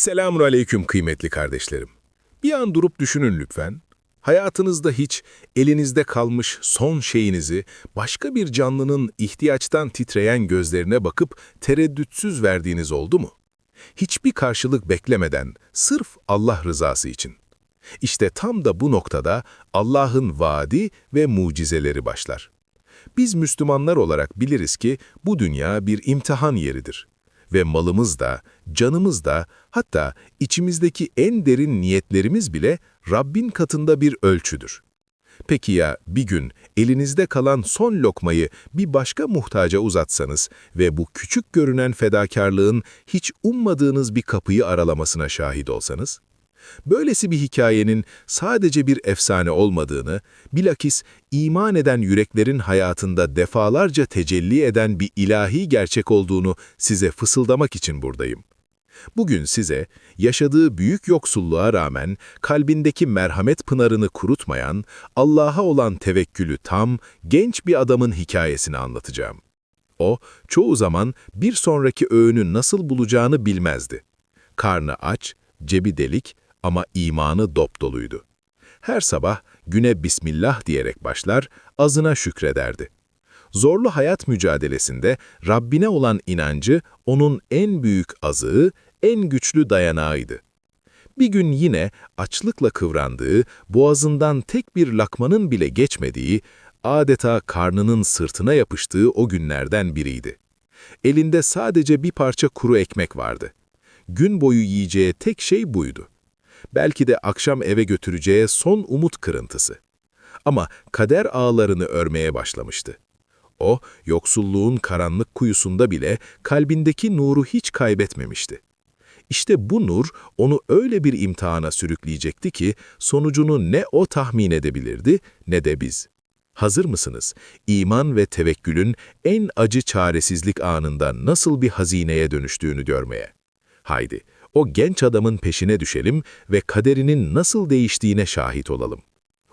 Selamun aleyküm kıymetli kardeşlerim. Bir an durup düşünün lütfen. Hayatınızda hiç elinizde kalmış son şeyinizi başka bir canlının ihtiyaçtan titreyen gözlerine bakıp tereddütsüz verdiğiniz oldu mu? Hiçbir karşılık beklemeden, sırf Allah rızası için. İşte tam da bu noktada Allah'ın vaadi ve mucizeleri başlar. Biz Müslümanlar olarak biliriz ki bu dünya bir imtihan yeridir ve malımız da, canımız da, hatta içimizdeki en derin niyetlerimiz bile Rabbin katında bir ölçüdür. Peki ya bir gün elinizde kalan son lokmayı bir başka muhtaca uzatsanız ve bu küçük görünen fedakarlığın hiç ummadığınız bir kapıyı aralamasına şahit olsanız? Böylesi bir hikayenin sadece bir efsane olmadığını, bilakis iman eden yüreklerin hayatında defalarca tecelli eden bir ilahi gerçek olduğunu size fısıldamak için buradayım. Bugün size yaşadığı büyük yoksulluğa rağmen kalbindeki merhamet pınarını kurutmayan, Allah'a olan tevekkülü tam, genç bir adamın hikayesini anlatacağım. O, çoğu zaman bir sonraki öğünü nasıl bulacağını bilmezdi. Karnı aç, cebi delik ama imanı dop doluydu. Her sabah güne Bismillah diyerek başlar, azına şükrederdi. Zorlu hayat mücadelesinde Rabbine olan inancı onun en büyük azığı, en güçlü dayanağıydı. Bir gün yine açlıkla kıvrandığı, boğazından tek bir lakmanın bile geçmediği, adeta karnının sırtına yapıştığı o günlerden biriydi. Elinde sadece bir parça kuru ekmek vardı. Gün boyu yiyeceği tek şey buydu belki de akşam eve götüreceği son umut kırıntısı. Ama kader ağlarını örmeye başlamıştı. O, yoksulluğun karanlık kuyusunda bile kalbindeki nuru hiç kaybetmemişti. İşte bu nur onu öyle bir imtihana sürükleyecekti ki sonucunu ne o tahmin edebilirdi ne de biz. Hazır mısınız? İman ve tevekkülün en acı çaresizlik anında nasıl bir hazineye dönüştüğünü görmeye. Haydi, o genç adamın peşine düşelim ve kaderinin nasıl değiştiğine şahit olalım.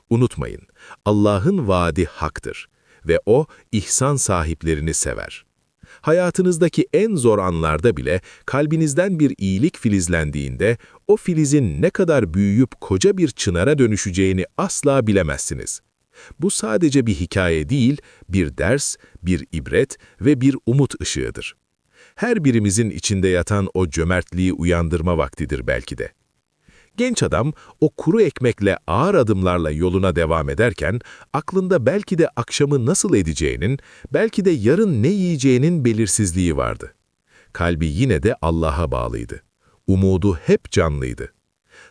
Unutmayın, Allah'ın vaadi haktır ve O, ihsan sahiplerini sever. Hayatınızdaki en zor anlarda bile kalbinizden bir iyilik filizlendiğinde, o filizin ne kadar büyüyüp koca bir çınara dönüşeceğini asla bilemezsiniz. Bu sadece bir hikaye değil, bir ders, bir ibret ve bir umut ışığıdır her birimizin içinde yatan o cömertliği uyandırma vaktidir belki de. Genç adam o kuru ekmekle ağır adımlarla yoluna devam ederken aklında belki de akşamı nasıl edeceğinin, belki de yarın ne yiyeceğinin belirsizliği vardı. Kalbi yine de Allah'a bağlıydı. Umudu hep canlıydı.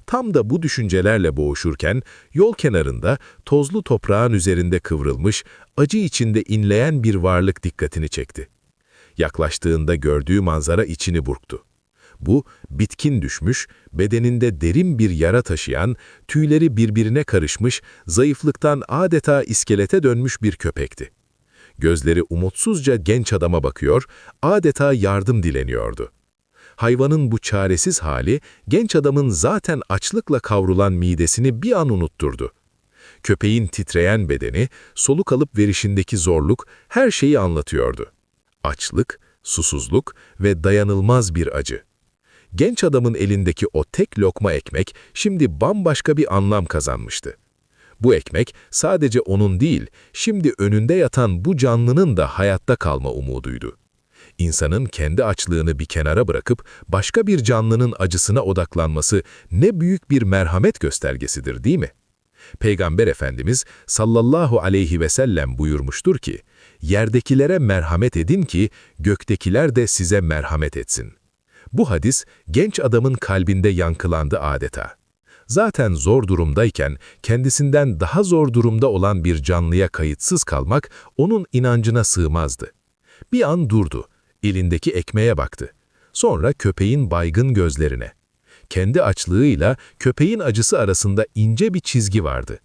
Tam da bu düşüncelerle boğuşurken yol kenarında tozlu toprağın üzerinde kıvrılmış, acı içinde inleyen bir varlık dikkatini çekti. Yaklaştığında gördüğü manzara içini burktu. Bu, bitkin düşmüş, bedeninde derin bir yara taşıyan, tüyleri birbirine karışmış, zayıflıktan adeta iskelete dönmüş bir köpekti. Gözleri umutsuzca genç adama bakıyor, adeta yardım dileniyordu. Hayvanın bu çaresiz hali, genç adamın zaten açlıkla kavrulan midesini bir an unutturdu. Köpeğin titreyen bedeni, soluk alıp verişindeki zorluk her şeyi anlatıyordu açlık, susuzluk ve dayanılmaz bir acı. Genç adamın elindeki o tek lokma ekmek şimdi bambaşka bir anlam kazanmıştı. Bu ekmek sadece onun değil, şimdi önünde yatan bu canlının da hayatta kalma umuduydu. İnsanın kendi açlığını bir kenara bırakıp başka bir canlının acısına odaklanması ne büyük bir merhamet göstergesidir değil mi? Peygamber Efendimiz sallallahu aleyhi ve sellem buyurmuştur ki, yerdekilere merhamet edin ki göktekiler de size merhamet etsin. Bu hadis genç adamın kalbinde yankılandı adeta. Zaten zor durumdayken kendisinden daha zor durumda olan bir canlıya kayıtsız kalmak onun inancına sığmazdı. Bir an durdu, elindeki ekmeğe baktı. Sonra köpeğin baygın gözlerine. Kendi açlığıyla köpeğin acısı arasında ince bir çizgi vardı.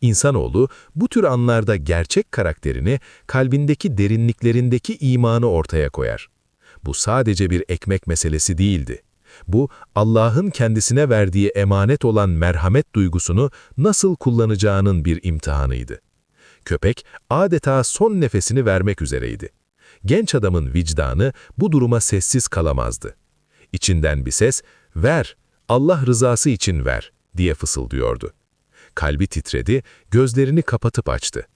İnsanoğlu bu tür anlarda gerçek karakterini, kalbindeki derinliklerindeki imanı ortaya koyar. Bu sadece bir ekmek meselesi değildi. Bu, Allah'ın kendisine verdiği emanet olan merhamet duygusunu nasıl kullanacağının bir imtihanıydı. Köpek adeta son nefesini vermek üzereydi. Genç adamın vicdanı bu duruma sessiz kalamazdı. İçinden bir ses, ver, Allah rızası için ver diye fısıldıyordu. Kalbi titredi, gözlerini kapatıp açtı.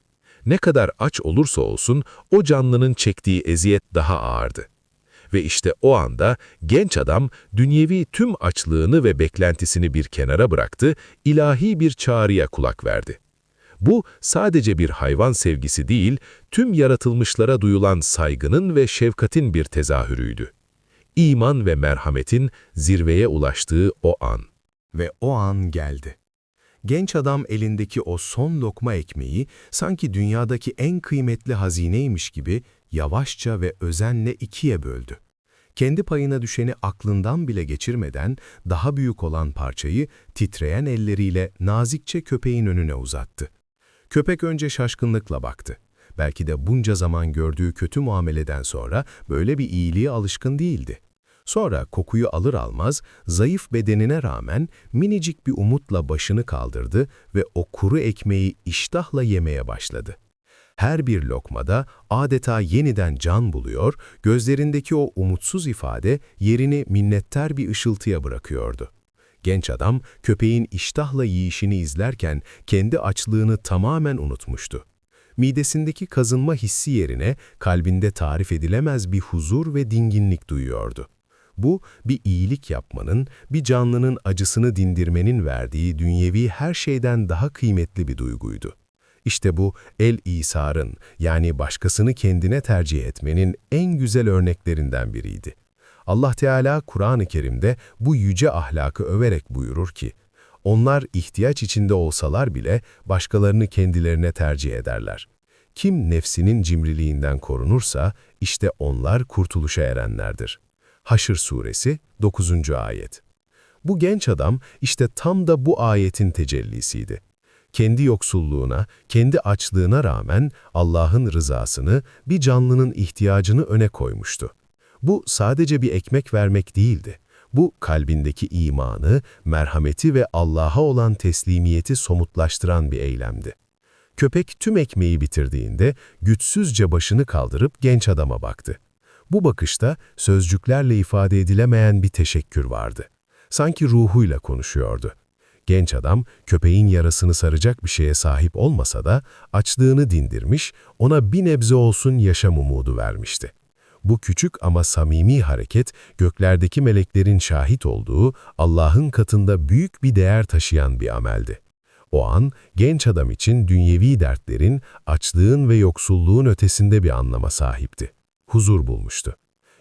Ne kadar aç olursa olsun o canlının çektiği eziyet daha ağırdı. Ve işte o anda genç adam dünyevi tüm açlığını ve beklentisini bir kenara bıraktı, ilahi bir çağrıya kulak verdi. Bu sadece bir hayvan sevgisi değil, tüm yaratılmışlara duyulan saygının ve şefkatin bir tezahürüydü. İman ve merhametin zirveye ulaştığı o an. Ve o an geldi. Genç adam elindeki o son lokma ekmeği sanki dünyadaki en kıymetli hazineymiş gibi yavaşça ve özenle ikiye böldü. Kendi payına düşeni aklından bile geçirmeden daha büyük olan parçayı titreyen elleriyle nazikçe köpeğin önüne uzattı. Köpek önce şaşkınlıkla baktı. Belki de bunca zaman gördüğü kötü muameleden sonra böyle bir iyiliğe alışkın değildi. Sonra kokuyu alır almaz zayıf bedenine rağmen minicik bir umutla başını kaldırdı ve o kuru ekmeği iştahla yemeye başladı. Her bir lokmada adeta yeniden can buluyor, gözlerindeki o umutsuz ifade yerini minnettar bir ışıltıya bırakıyordu. Genç adam köpeğin iştahla yiyişini izlerken kendi açlığını tamamen unutmuştu. Midesindeki kazınma hissi yerine kalbinde tarif edilemez bir huzur ve dinginlik duyuyordu. Bu, bir iyilik yapmanın, bir canlının acısını dindirmenin verdiği dünyevi her şeyden daha kıymetli bir duyguydu. İşte bu el-İsar'ın yani başkasını kendine tercih etmenin en güzel örneklerinden biriydi. Allah Teala Kur'an-ı Kerim'de bu yüce ahlakı överek buyurur ki, onlar ihtiyaç içinde olsalar bile başkalarını kendilerine tercih ederler. Kim nefsinin cimriliğinden korunursa işte onlar kurtuluşa erenlerdir. Haşr Suresi 9. Ayet Bu genç adam işte tam da bu ayetin tecellisiydi. Kendi yoksulluğuna, kendi açlığına rağmen Allah'ın rızasını, bir canlının ihtiyacını öne koymuştu. Bu sadece bir ekmek vermek değildi. Bu kalbindeki imanı, merhameti ve Allah'a olan teslimiyeti somutlaştıran bir eylemdi. Köpek tüm ekmeği bitirdiğinde güçsüzce başını kaldırıp genç adama baktı. Bu bakışta sözcüklerle ifade edilemeyen bir teşekkür vardı. Sanki ruhuyla konuşuyordu. Genç adam köpeğin yarasını saracak bir şeye sahip olmasa da açlığını dindirmiş, ona bir nebze olsun yaşam umudu vermişti. Bu küçük ama samimi hareket göklerdeki meleklerin şahit olduğu Allah'ın katında büyük bir değer taşıyan bir ameldi. O an genç adam için dünyevi dertlerin, açlığın ve yoksulluğun ötesinde bir anlama sahipti. Huzur bulmuştu.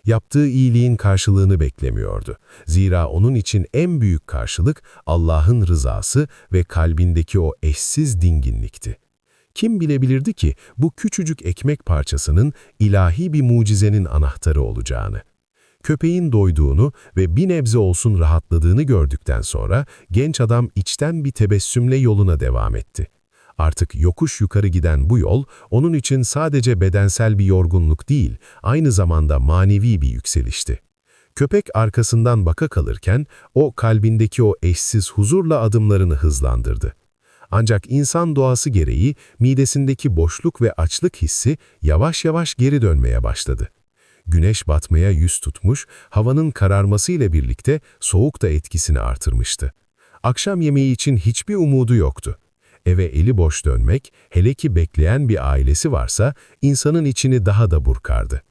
Yaptığı iyiliğin karşılığını beklemiyordu. Zira onun için en büyük karşılık Allah'ın rızası ve kalbindeki o eşsiz dinginlikti. Kim bilebilirdi ki bu küçücük ekmek parçasının ilahi bir mucizenin anahtarı olacağını? Köpeğin doyduğunu ve bir nebze olsun rahatladığını gördükten sonra genç adam içten bir tebessümle yoluna devam etti. Artık yokuş yukarı giden bu yol, onun için sadece bedensel bir yorgunluk değil, aynı zamanda manevi bir yükselişti. Köpek arkasından baka kalırken, o kalbindeki o eşsiz huzurla adımlarını hızlandırdı. Ancak insan doğası gereği midesindeki boşluk ve açlık hissi yavaş yavaş geri dönmeye başladı. Güneş batmaya yüz tutmuş, havanın kararmasıyla birlikte soğuk da etkisini artırmıştı. Akşam yemeği için hiçbir umudu yoktu. Eve eli boş dönmek, hele ki bekleyen bir ailesi varsa, insanın içini daha da burkardı.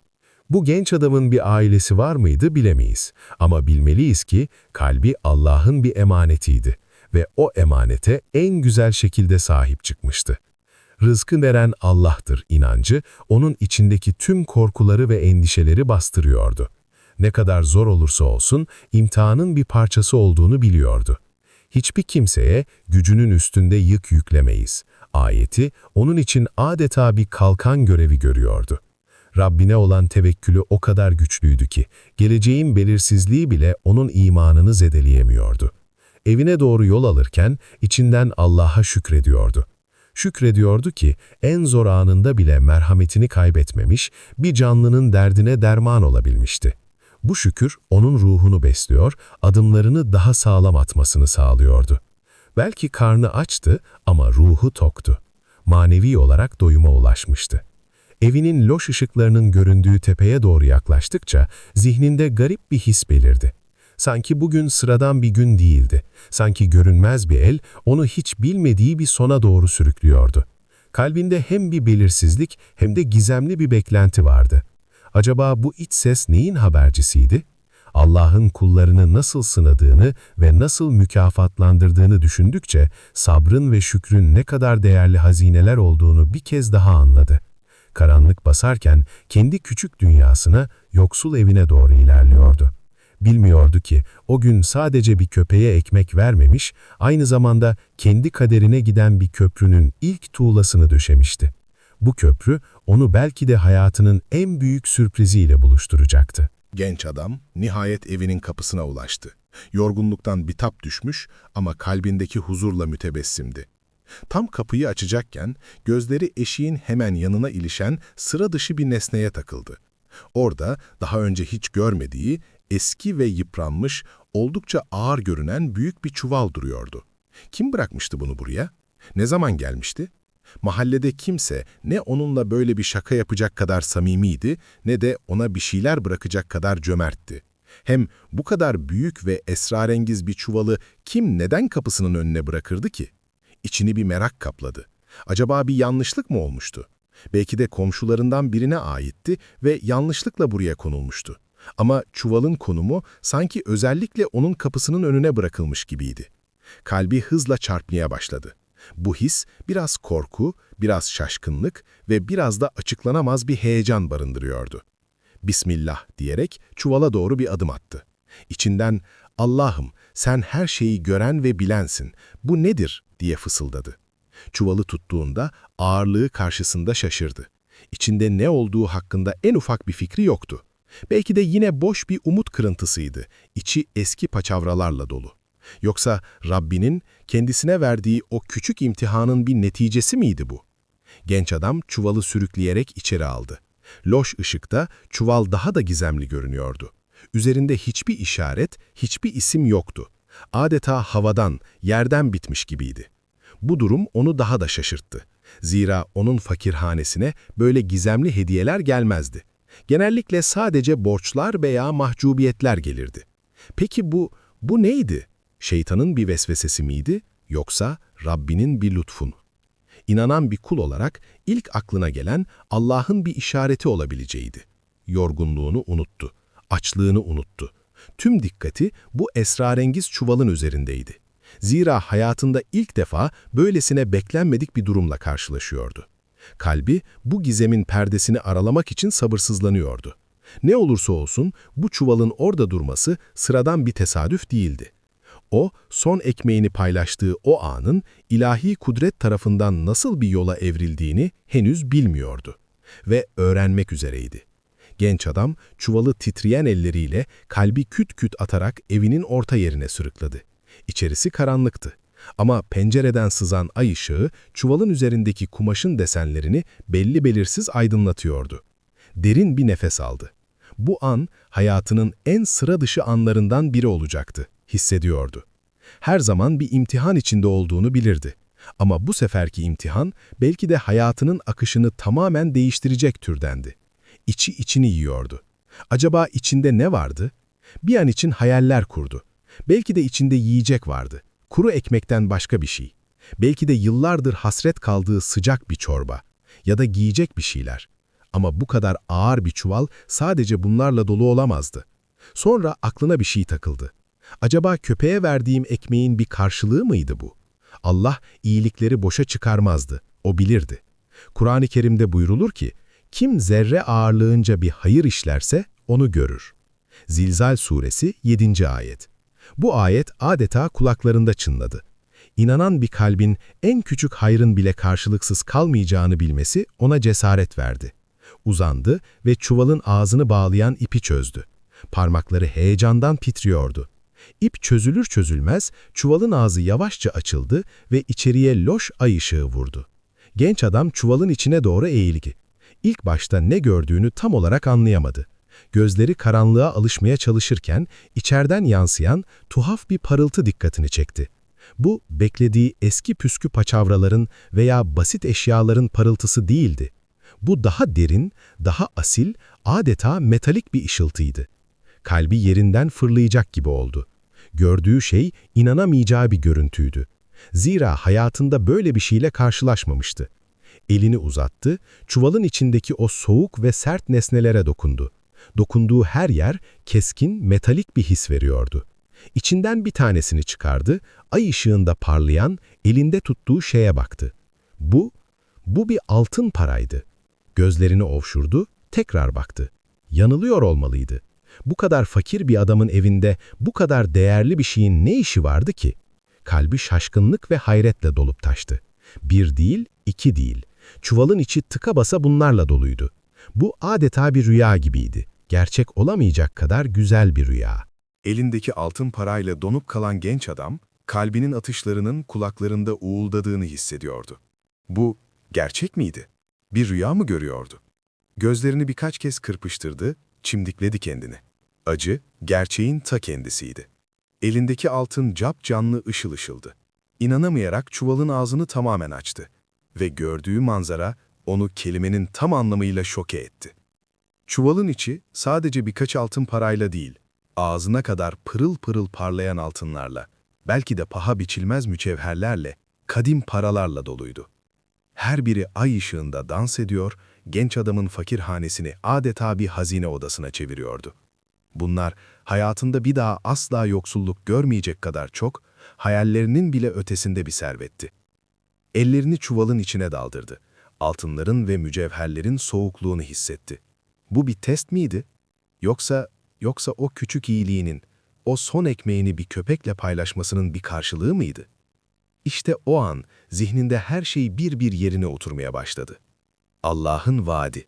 Bu genç adamın bir ailesi var mıydı bilemeyiz. Ama bilmeliyiz ki kalbi Allah'ın bir emanetiydi ve o emanete en güzel şekilde sahip çıkmıştı. Rızkı veren Allah'tır inancı, onun içindeki tüm korkuları ve endişeleri bastırıyordu. Ne kadar zor olursa olsun, imtihanın bir parçası olduğunu biliyordu. Hiçbir kimseye gücünün üstünde yük yüklemeyiz. Ayeti, onun için adeta bir kalkan görevi görüyordu. Rabbine olan tevekkülü o kadar güçlüydü ki, geleceğin belirsizliği bile onun imanını zedeleyemiyordu. Evine doğru yol alırken içinden Allah'a şükrediyordu. Şükrediyordu ki en zor anında bile merhametini kaybetmemiş, bir canlının derdine derman olabilmişti. Bu şükür onun ruhunu besliyor, adımlarını daha sağlam atmasını sağlıyordu. Belki karnı açtı ama ruhu toktu. Manevi olarak doyuma ulaşmıştı. Evinin loş ışıklarının göründüğü tepeye doğru yaklaştıkça zihninde garip bir his belirdi. Sanki bugün sıradan bir gün değildi. Sanki görünmez bir el onu hiç bilmediği bir sona doğru sürüklüyordu. Kalbinde hem bir belirsizlik hem de gizemli bir beklenti vardı. Acaba bu iç ses neyin habercisiydi? Allah'ın kullarını nasıl sınadığını ve nasıl mükafatlandırdığını düşündükçe sabrın ve şükrün ne kadar değerli hazineler olduğunu bir kez daha anladı. Karanlık basarken kendi küçük dünyasına, yoksul evine doğru ilerliyordu. Bilmiyordu ki o gün sadece bir köpeğe ekmek vermemiş, aynı zamanda kendi kaderine giden bir köprünün ilk tuğlasını döşemişti. Bu köprü onu belki de hayatının en büyük sürpriziyle buluşturacaktı. Genç adam nihayet evinin kapısına ulaştı. Yorgunluktan bitap düşmüş ama kalbindeki huzurla mütebessimdi. Tam kapıyı açacakken gözleri eşiğin hemen yanına ilişen sıra dışı bir nesneye takıldı. Orada daha önce hiç görmediği, eski ve yıpranmış, oldukça ağır görünen büyük bir çuval duruyordu. Kim bırakmıştı bunu buraya? Ne zaman gelmişti? Mahallede kimse ne onunla böyle bir şaka yapacak kadar samimiydi ne de ona bir şeyler bırakacak kadar cömertti. Hem bu kadar büyük ve esrarengiz bir çuvalı kim neden kapısının önüne bırakırdı ki? İçini bir merak kapladı. Acaba bir yanlışlık mı olmuştu? Belki de komşularından birine aitti ve yanlışlıkla buraya konulmuştu. Ama çuvalın konumu sanki özellikle onun kapısının önüne bırakılmış gibiydi. Kalbi hızla çarpmaya başladı. Bu his biraz korku, biraz şaşkınlık ve biraz da açıklanamaz bir heyecan barındırıyordu. Bismillah diyerek çuvala doğru bir adım attı. İçinden Allah'ım sen her şeyi gören ve bilensin, bu nedir diye fısıldadı. Çuvalı tuttuğunda ağırlığı karşısında şaşırdı. İçinde ne olduğu hakkında en ufak bir fikri yoktu. Belki de yine boş bir umut kırıntısıydı, içi eski paçavralarla dolu. Yoksa Rabbinin kendisine verdiği o küçük imtihanın bir neticesi miydi bu? Genç adam çuvalı sürükleyerek içeri aldı. Loş ışıkta çuval daha da gizemli görünüyordu. Üzerinde hiçbir işaret, hiçbir isim yoktu. Adeta havadan, yerden bitmiş gibiydi. Bu durum onu daha da şaşırttı. Zira onun fakirhanesine böyle gizemli hediyeler gelmezdi. Genellikle sadece borçlar veya mahcubiyetler gelirdi. Peki bu, bu neydi? Şeytanın bir vesvesesi miydi yoksa Rabbinin bir lütfun? İnanan bir kul olarak ilk aklına gelen Allah'ın bir işareti olabileceğiydi. Yorgunluğunu unuttu, açlığını unuttu. Tüm dikkati bu esrarengiz çuvalın üzerindeydi. Zira hayatında ilk defa böylesine beklenmedik bir durumla karşılaşıyordu. Kalbi bu gizemin perdesini aralamak için sabırsızlanıyordu. Ne olursa olsun bu çuvalın orada durması sıradan bir tesadüf değildi. O, son ekmeğini paylaştığı o anın ilahi kudret tarafından nasıl bir yola evrildiğini henüz bilmiyordu. Ve öğrenmek üzereydi. Genç adam çuvalı titreyen elleriyle kalbi küt küt atarak evinin orta yerine sürükledi. İçerisi karanlıktı. Ama pencereden sızan ay ışığı çuvalın üzerindeki kumaşın desenlerini belli belirsiz aydınlatıyordu. Derin bir nefes aldı. Bu an hayatının en sıra dışı anlarından biri olacaktı hissediyordu. Her zaman bir imtihan içinde olduğunu bilirdi. Ama bu seferki imtihan belki de hayatının akışını tamamen değiştirecek türdendi. İçi içini yiyordu. Acaba içinde ne vardı? Bir an için hayaller kurdu. Belki de içinde yiyecek vardı. Kuru ekmekten başka bir şey. Belki de yıllardır hasret kaldığı sıcak bir çorba. Ya da giyecek bir şeyler. Ama bu kadar ağır bir çuval sadece bunlarla dolu olamazdı. Sonra aklına bir şey takıldı. Acaba köpeğe verdiğim ekmeğin bir karşılığı mıydı bu? Allah iyilikleri boşa çıkarmazdı, o bilirdi. Kur'an-ı Kerim'de buyrulur ki, kim zerre ağırlığınca bir hayır işlerse onu görür. Zilzal Suresi 7. Ayet Bu ayet adeta kulaklarında çınladı. İnanan bir kalbin en küçük hayrın bile karşılıksız kalmayacağını bilmesi ona cesaret verdi. Uzandı ve çuvalın ağzını bağlayan ipi çözdü. Parmakları heyecandan titriyordu. İp çözülür çözülmez çuvalın ağzı yavaşça açıldı ve içeriye loş ay ışığı vurdu. Genç adam çuvalın içine doğru eğildi. İlk başta ne gördüğünü tam olarak anlayamadı. Gözleri karanlığa alışmaya çalışırken içeriden yansıyan tuhaf bir parıltı dikkatini çekti. Bu beklediği eski püskü paçavraların veya basit eşyaların parıltısı değildi. Bu daha derin, daha asil, adeta metalik bir ışıltıydı. Kalbi yerinden fırlayacak gibi oldu. Gördüğü şey inanamayacağı bir görüntüydü. Zira hayatında böyle bir şeyle karşılaşmamıştı. Elini uzattı, çuvalın içindeki o soğuk ve sert nesnelere dokundu. Dokunduğu her yer keskin, metalik bir his veriyordu. İçinden bir tanesini çıkardı, ay ışığında parlayan, elinde tuttuğu şeye baktı. Bu, bu bir altın paraydı. Gözlerini ovşurdu, tekrar baktı. Yanılıyor olmalıydı. Bu kadar fakir bir adamın evinde bu kadar değerli bir şeyin ne işi vardı ki? Kalbi şaşkınlık ve hayretle dolup taştı. Bir değil, iki değil. Çuvalın içi tıka basa bunlarla doluydu. Bu adeta bir rüya gibiydi. Gerçek olamayacak kadar güzel bir rüya. Elindeki altın parayla donup kalan genç adam, kalbinin atışlarının kulaklarında uğuldadığını hissediyordu. Bu, gerçek miydi? Bir rüya mı görüyordu? Gözlerini birkaç kez kırpıştırdı, çimdikledi kendini. Acı, gerçeğin ta kendisiydi. Elindeki altın cap canlı ışıl ışıldı. İnanamayarak çuvalın ağzını tamamen açtı. Ve gördüğü manzara, onu kelimenin tam anlamıyla şoke etti. Çuvalın içi sadece birkaç altın parayla değil, ağzına kadar pırıl pırıl parlayan altınlarla, belki de paha biçilmez mücevherlerle, kadim paralarla doluydu. Her biri ay ışığında dans ediyor, genç adamın fakir hanesini adeta bir hazine odasına çeviriyordu. Bunlar hayatında bir daha asla yoksulluk görmeyecek kadar çok, hayallerinin bile ötesinde bir servetti. Ellerini çuvalın içine daldırdı. Altınların ve mücevherlerin soğukluğunu hissetti. Bu bir test miydi? Yoksa, yoksa o küçük iyiliğinin, o son ekmeğini bir köpekle paylaşmasının bir karşılığı mıydı? İşte o an zihninde her şey bir bir yerine oturmaya başladı. Allah'ın vaadi.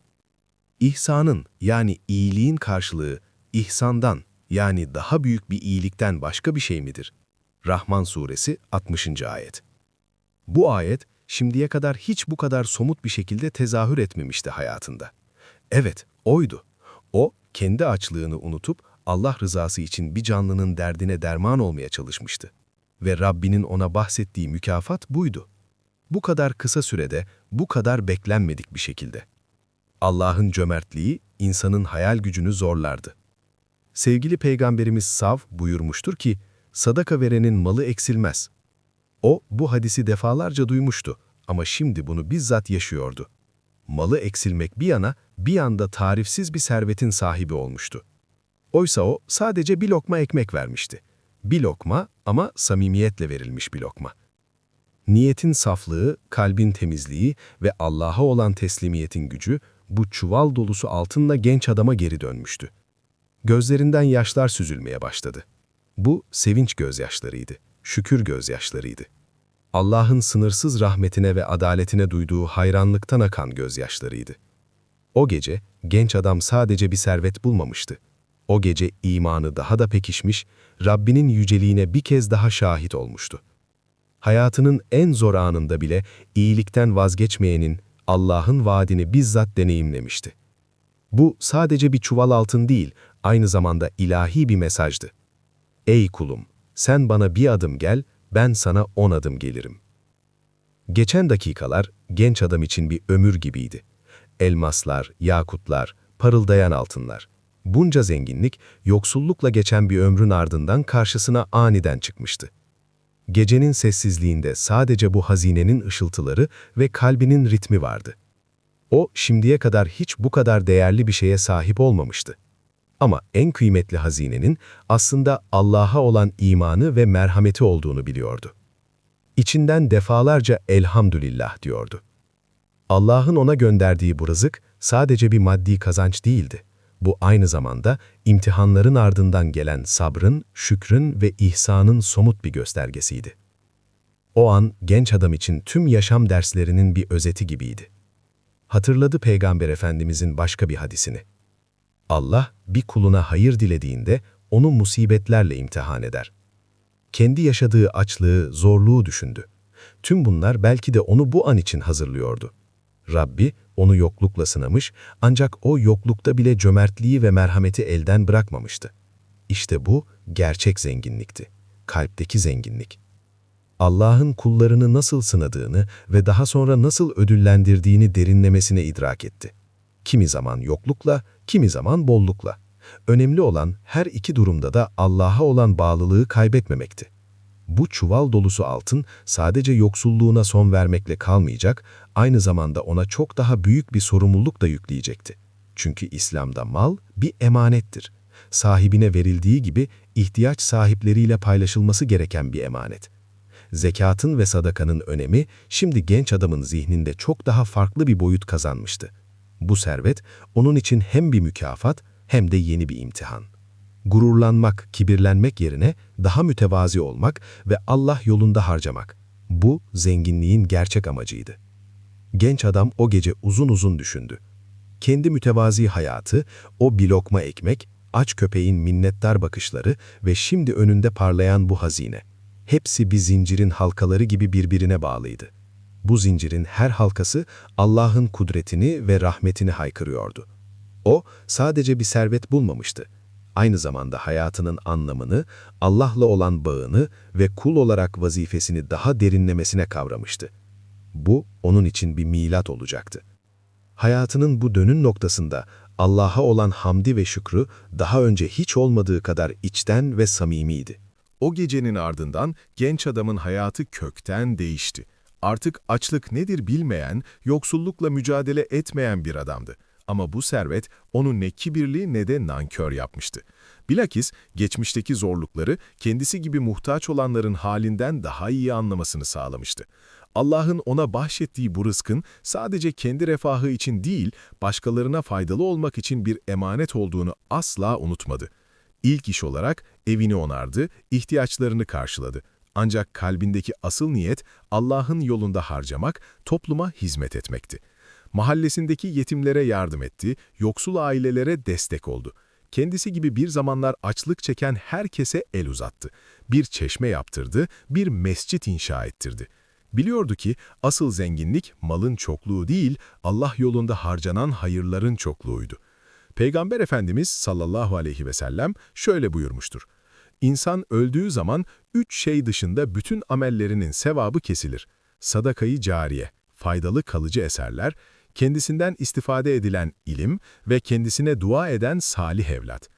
İhsanın yani iyiliğin karşılığı ihsandan yani daha büyük bir iyilikten başka bir şey midir? Rahman Suresi 60. ayet. Bu ayet şimdiye kadar hiç bu kadar somut bir şekilde tezahür etmemişti hayatında. Evet, oydu. O, kendi açlığını unutup Allah rızası için bir canlının derdine derman olmaya çalışmıştı. Ve Rabbinin ona bahsettiği mükafat buydu. Bu kadar kısa sürede, bu kadar beklenmedik bir şekilde. Allah'ın cömertliği insanın hayal gücünü zorlardı. Sevgili Peygamberimiz Sav buyurmuştur ki, sadaka verenin malı eksilmez. O bu hadisi defalarca duymuştu ama şimdi bunu bizzat yaşıyordu. Malı eksilmek bir yana, bir anda tarifsiz bir servetin sahibi olmuştu. Oysa o sadece bir lokma ekmek vermişti. Bir lokma ama samimiyetle verilmiş bir lokma. Niyetin saflığı, kalbin temizliği ve Allah'a olan teslimiyetin gücü bu çuval dolusu altınla genç adama geri dönmüştü. Gözlerinden yaşlar süzülmeye başladı. Bu sevinç gözyaşlarıydı, şükür gözyaşlarıydı. Allah'ın sınırsız rahmetine ve adaletine duyduğu hayranlıktan akan gözyaşlarıydı. O gece genç adam sadece bir servet bulmamıştı. O gece imanı daha da pekişmiş, Rabbinin yüceliğine bir kez daha şahit olmuştu. Hayatının en zor anında bile iyilikten vazgeçmeyenin Allah'ın vaadini bizzat deneyimlemişti. Bu sadece bir çuval altın değil, aynı zamanda ilahi bir mesajdı. Ey kulum, sen bana bir adım gel, ben sana on adım gelirim. Geçen dakikalar genç adam için bir ömür gibiydi. Elmaslar, yakutlar, parıldayan altınlar. Bunca zenginlik, yoksullukla geçen bir ömrün ardından karşısına aniden çıkmıştı. Gecenin sessizliğinde sadece bu hazinenin ışıltıları ve kalbinin ritmi vardı. O, şimdiye kadar hiç bu kadar değerli bir şeye sahip olmamıştı. Ama en kıymetli hazinenin aslında Allah'a olan imanı ve merhameti olduğunu biliyordu. İçinden defalarca elhamdülillah diyordu. Allah'ın ona gönderdiği bu rızık sadece bir maddi kazanç değildi. Bu aynı zamanda imtihanların ardından gelen sabrın, şükrün ve ihsanın somut bir göstergesiydi. O an genç adam için tüm yaşam derslerinin bir özeti gibiydi. Hatırladı Peygamber Efendimizin başka bir hadisini. Allah bir kuluna hayır dilediğinde onu musibetlerle imtihan eder. Kendi yaşadığı açlığı, zorluğu düşündü. Tüm bunlar belki de onu bu an için hazırlıyordu. Rabbi onu yoklukla sınamış ancak o yoklukta bile cömertliği ve merhameti elden bırakmamıştı. İşte bu gerçek zenginlikti. Kalpteki zenginlik. Allah'ın kullarını nasıl sınadığını ve daha sonra nasıl ödüllendirdiğini derinlemesine idrak etti. Kimi zaman yoklukla, kimi zaman bollukla. Önemli olan her iki durumda da Allah'a olan bağlılığı kaybetmemekti. Bu çuval dolusu altın sadece yoksulluğuna son vermekle kalmayacak, aynı zamanda ona çok daha büyük bir sorumluluk da yükleyecekti. Çünkü İslam'da mal bir emanettir. Sahibine verildiği gibi ihtiyaç sahipleriyle paylaşılması gereken bir emanet. Zekatın ve sadakanın önemi şimdi genç adamın zihninde çok daha farklı bir boyut kazanmıştı. Bu servet onun için hem bir mükafat hem de yeni bir imtihan. Gururlanmak, kibirlenmek yerine daha mütevazi olmak ve Allah yolunda harcamak. Bu zenginliğin gerçek amacıydı. Genç adam o gece uzun uzun düşündü. Kendi mütevazi hayatı, o bir lokma ekmek, aç köpeğin minnettar bakışları ve şimdi önünde parlayan bu hazine. Hepsi bir zincirin halkaları gibi birbirine bağlıydı. Bu zincirin her halkası Allah'ın kudretini ve rahmetini haykırıyordu. O sadece bir servet bulmamıştı. Aynı zamanda hayatının anlamını, Allah'la olan bağını ve kul olarak vazifesini daha derinlemesine kavramıştı. Bu onun için bir milat olacaktı. Hayatının bu dönün noktasında Allah'a olan hamdi ve şükrü daha önce hiç olmadığı kadar içten ve samimiydi. O gecenin ardından genç adamın hayatı kökten değişti. Artık açlık nedir bilmeyen, yoksullukla mücadele etmeyen bir adamdı. Ama bu servet onu ne kibirli ne de nankör yapmıştı. Bilakis geçmişteki zorlukları kendisi gibi muhtaç olanların halinden daha iyi anlamasını sağlamıştı. Allah'ın ona bahşettiği bu rızkın sadece kendi refahı için değil, başkalarına faydalı olmak için bir emanet olduğunu asla unutmadı. İlk iş olarak evini onardı, ihtiyaçlarını karşıladı. Ancak kalbindeki asıl niyet Allah'ın yolunda harcamak, topluma hizmet etmekti. Mahallesindeki yetimlere yardım etti, yoksul ailelere destek oldu. Kendisi gibi bir zamanlar açlık çeken herkese el uzattı. Bir çeşme yaptırdı, bir mescit inşa ettirdi. Biliyordu ki asıl zenginlik malın çokluğu değil, Allah yolunda harcanan hayırların çokluğuydu. Peygamber Efendimiz sallallahu aleyhi ve sellem şöyle buyurmuştur. İnsan öldüğü zaman üç şey dışında bütün amellerinin sevabı kesilir. Sadakayı cariye, faydalı kalıcı eserler, kendisinden istifade edilen ilim ve kendisine dua eden salih evlat.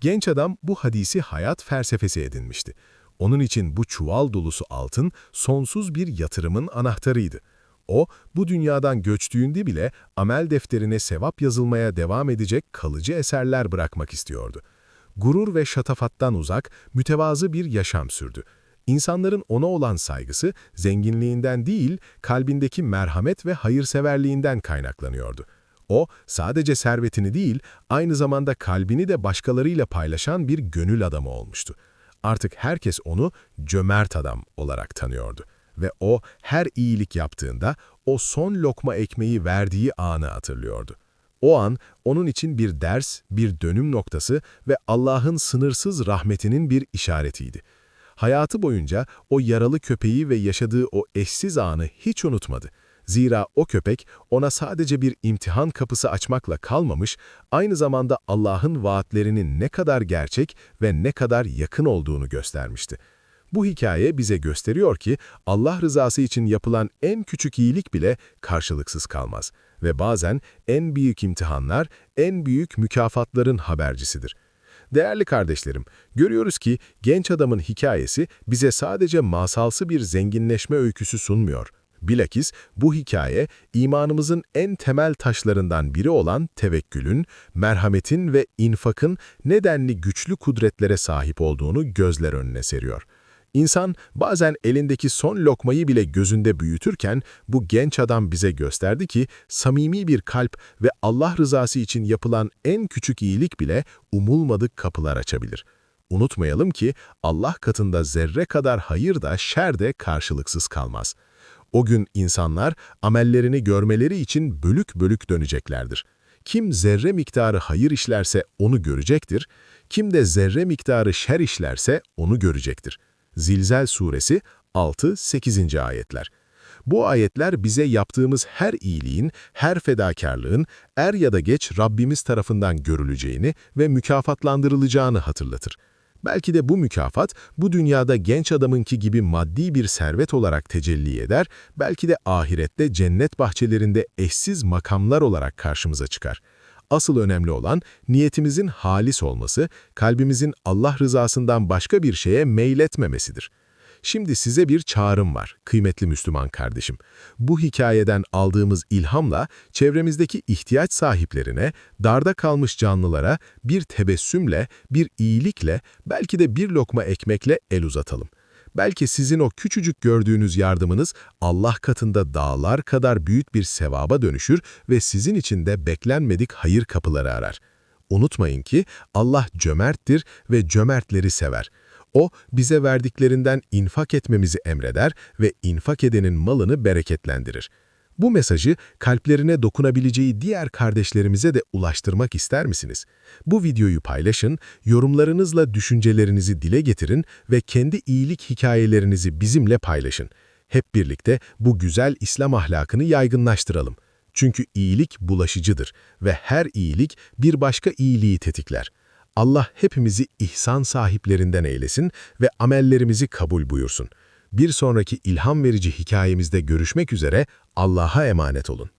Genç adam bu hadisi hayat felsefesi edinmişti. Onun için bu çuval dolusu altın sonsuz bir yatırımın anahtarıydı. O, bu dünyadan göçtüğünde bile amel defterine sevap yazılmaya devam edecek kalıcı eserler bırakmak istiyordu. Gurur ve şatafattan uzak, mütevazı bir yaşam sürdü. İnsanların ona olan saygısı zenginliğinden değil, kalbindeki merhamet ve hayırseverliğinden kaynaklanıyordu. O, sadece servetini değil, aynı zamanda kalbini de başkalarıyla paylaşan bir gönül adamı olmuştu. Artık herkes onu cömert adam olarak tanıyordu. Ve o her iyilik yaptığında o son lokma ekmeği verdiği anı hatırlıyordu. O an onun için bir ders, bir dönüm noktası ve Allah'ın sınırsız rahmetinin bir işaretiydi. Hayatı boyunca o yaralı köpeği ve yaşadığı o eşsiz anı hiç unutmadı. Zira o köpek ona sadece bir imtihan kapısı açmakla kalmamış, aynı zamanda Allah'ın vaatlerinin ne kadar gerçek ve ne kadar yakın olduğunu göstermişti. Bu hikaye bize gösteriyor ki Allah rızası için yapılan en küçük iyilik bile karşılıksız kalmaz ve bazen en büyük imtihanlar, en büyük mükafatların habercisidir. Değerli kardeşlerim, görüyoruz ki genç adamın hikayesi bize sadece masalsı bir zenginleşme öyküsü sunmuyor. Bilakis bu hikaye imanımızın en temel taşlarından biri olan tevekkülün, merhametin ve infakın nedenli güçlü kudretlere sahip olduğunu gözler önüne seriyor. İnsan bazen elindeki son lokmayı bile gözünde büyütürken bu genç adam bize gösterdi ki samimi bir kalp ve Allah rızası için yapılan en küçük iyilik bile umulmadık kapılar açabilir. Unutmayalım ki Allah katında zerre kadar hayır da şer de karşılıksız kalmaz. O gün insanlar amellerini görmeleri için bölük bölük döneceklerdir. Kim zerre miktarı hayır işlerse onu görecektir, kim de zerre miktarı şer işlerse onu görecektir. Zilzel Suresi 6-8. ayetler. Bu ayetler bize yaptığımız her iyiliğin, her fedakarlığın er ya da geç Rabbimiz tarafından görüleceğini ve mükafatlandırılacağını hatırlatır. Belki de bu mükafat bu dünyada genç adamınki gibi maddi bir servet olarak tecelli eder, belki de ahirette cennet bahçelerinde eşsiz makamlar olarak karşımıza çıkar. Asıl önemli olan niyetimizin halis olması, kalbimizin Allah rızasından başka bir şeye meyletmemesidir. Şimdi size bir çağrım var, kıymetli Müslüman kardeşim. Bu hikayeden aldığımız ilhamla çevremizdeki ihtiyaç sahiplerine, darda kalmış canlılara bir tebessümle, bir iyilikle, belki de bir lokma ekmekle el uzatalım. Belki sizin o küçücük gördüğünüz yardımınız Allah katında dağlar kadar büyük bir sevaba dönüşür ve sizin için de beklenmedik hayır kapıları arar. Unutmayın ki Allah cömerttir ve cömertleri sever. O, bize verdiklerinden infak etmemizi emreder ve infak edenin malını bereketlendirir. Bu mesajı kalplerine dokunabileceği diğer kardeşlerimize de ulaştırmak ister misiniz? Bu videoyu paylaşın, yorumlarınızla düşüncelerinizi dile getirin ve kendi iyilik hikayelerinizi bizimle paylaşın. Hep birlikte bu güzel İslam ahlakını yaygınlaştıralım. Çünkü iyilik bulaşıcıdır ve her iyilik bir başka iyiliği tetikler. Allah hepimizi ihsan sahiplerinden eylesin ve amellerimizi kabul buyursun. Bir sonraki ilham verici hikayemizde görüşmek üzere Allah'a emanet olun.